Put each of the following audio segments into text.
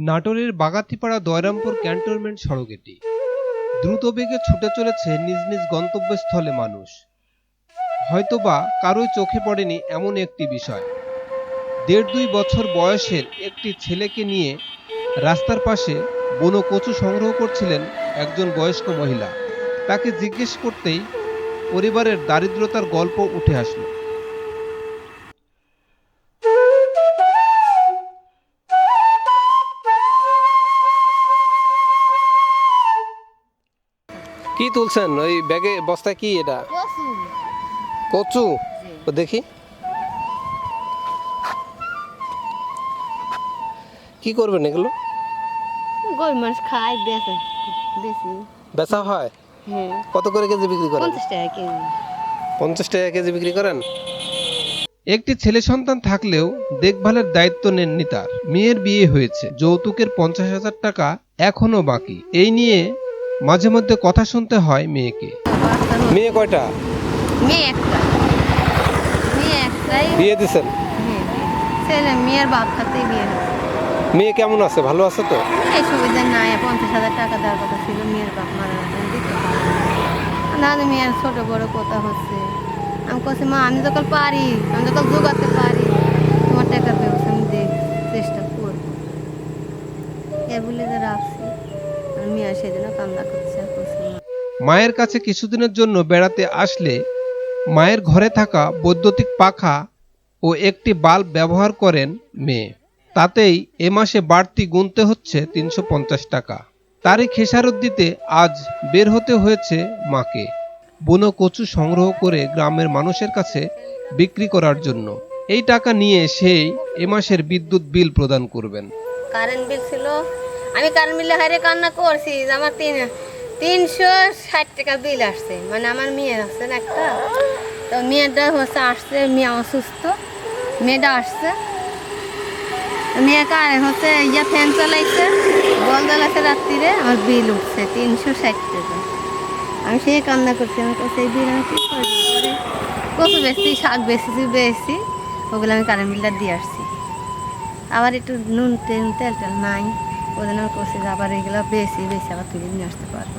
নাটোরের বাগাতিপাড়া দয়রামপুর ক্যান্টনমেন্ট সড়ক এটি। দ্রুত বেগে ছুটে চলেছে নিজ নিজ গন্তব্যস্থলে মানুষ। হয়তোবা কারোই চোখে পড়েনি এমন একটি বিষয়। দেড় দুই বছর বয়সের একটি ছেলেকে নিয়ে রাস্তার পাশে বুনো কচু সংগ্রহ করছিলেন একজন বয়স্ক মহিলা। তাকে জিজ্ঞেস করতেই পরিবারের দারিদ্রতার গল্প উঠে আসলো। তুলছেন? ওই ব্যাগে বস্তায় কি এটা? কচু। কচু? ও দেখি। কি করবেন এগুলো? গরিব মানুষ খায় বেচে বেশি বেচা হয়? হ্যাঁ। কত করে কেজি বিক্রি করেন? পঞ্চাশ টাকা কেজি। পঞ্চাশ টাকা কেজি বিক্রি করেন? একটি ছেলে সন্তান থাকলেও দেখভালের দায়িত্ব নেননি তার। মেয়ের বিয়ে হয়েছে। যৌতুকের পঞ্চাশ হাজার টাকা এখনও বাকি। এই নিয়ে মাঝে মধ্যে কথা শুনতে হয় মেয়েকে। মেয়ে কয়টা? মেয়ে একটা। মেয়ে একটাই। বিয়ে দিছেন হ্যাঁ। ছেলে মেয়ের বাপ খাতেই বিয়ে হয়েছে। মেয়ে কেমন আছে? ভালো আছে তো? এই সুবিধা নাই পঞ্চাশ হাজার টাকা দেওয়ার কথা ছিল মেয়ের বাপ মারা না। মেয়ের ছোট বড় কথা হচ্ছে। আমি বলছি মা আমি যখন পারি আমি যখন যোগাতে পারি। তোমার টাকার ব্যবস্থা আমি দেখ চেষ্টা করব। এ বলে যে রাখছি। করছে মা মায়ের কাছে কিছুদিনের জন্য বেড়াতে আসলে মায়ের ঘরে থাকা বৈদ্যুতিক পাখা ও একটি বাল্ব ব্যবহার করেন মেয়ে। তাতেই এ মাসে বাড়তি গুনতে হচ্ছে তিনশো পঞ্চাশ টাকা। তারই খেসারত দিতে আজ বের হতে হয়েছে মাকে। বুনো কচু সংগ্রহ করে গ্রামের মানুষের কাছে বিক্রি করার জন্য। এই টাকা নিয়ে সেই এ মাসের বিদ্যুৎ বিল প্রদান করবেন। কারেন্ট বিল ছিল আমি কারেন্ট মিলে হারে কান্না করছি আমার তিন তিনশো ষাট টাকা বিল আসছে। মানে আমার মেয়ে আছে না একটা। তো মেয়েটা হচ্ছে আসছে, মেয়ে অসুস্থ। মেয়েটা আসছে। মেয়ে কারে হচ্ছে ইয়া ফ্যান চালাইছে। বল জ্বালাইছে রাত্রিরে, আমার বিল উঠছে তিনশো ষাট টাকা। আমি সেই কান্না করছি, আমি এই বিল আমি কত বেশি শাক বেশি বেশি ওগুলো আমি কারেন্ট বিলটা দিয়ে আসছি। আবার একটু নুন তেল তেল নাই। ওই জন্য আমি করছি যে আবার এগুলো বেশি বেশি আবার তুলে নিয়ে আসতে পারব।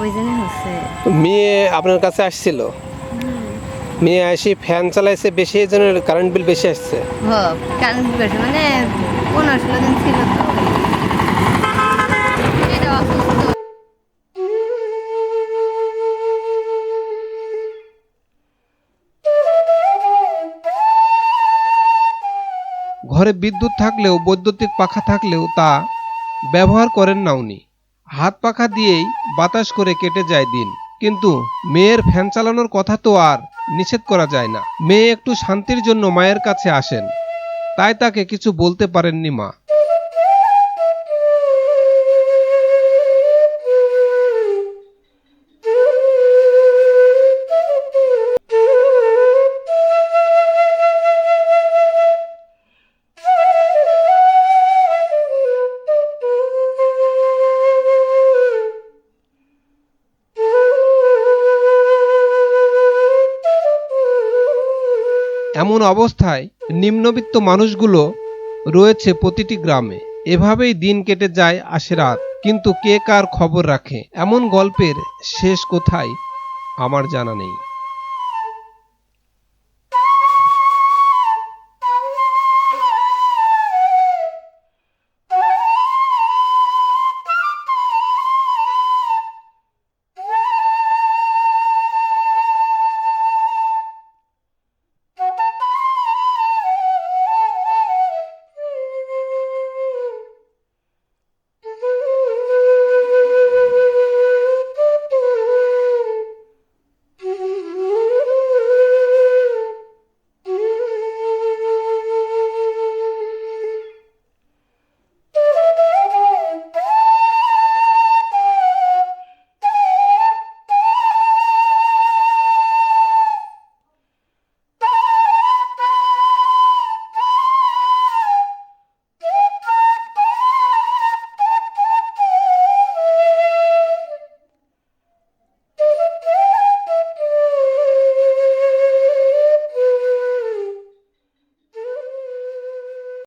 ওই জন্য হচ্ছে। মেয়ে আপনার কাছে আসছিল? মেয়ে আসি ফ্যান চালাইছে বেশি এই জন্য কারেন্ট বিল বেশি আসছে। হ্যাঁ কারেন্ট বেশি মানে পনেরো ষোলো দিন ছিল তো। ঘরে বিদ্যুৎ থাকলেও, বৈদ্যুতিক পাখা থাকলেও তা ব্যবহার করেন না উনি। হাত পাখা দিয়েই বাতাস করে কেটে যায় দিন। কিন্তু মেয়ের ফ্যান চালানোর কথা তো আর নিষেধ করা যায় না। মেয়ে একটু শান্তির জন্য মায়ের কাছে আসেন। তাই তাকে কিছু বলতে পারেননি মা। এমন অবস্থায় নিম্নবিত্ত মানুষগুলো রয়েছে প্রতিটি গ্রামে। এভাবেই দিন কেটে যায় আসে রাত কিন্তু কে কার খবর রাখে? এমন গল্পের শেষ কোথায়? আমার জানা নেই।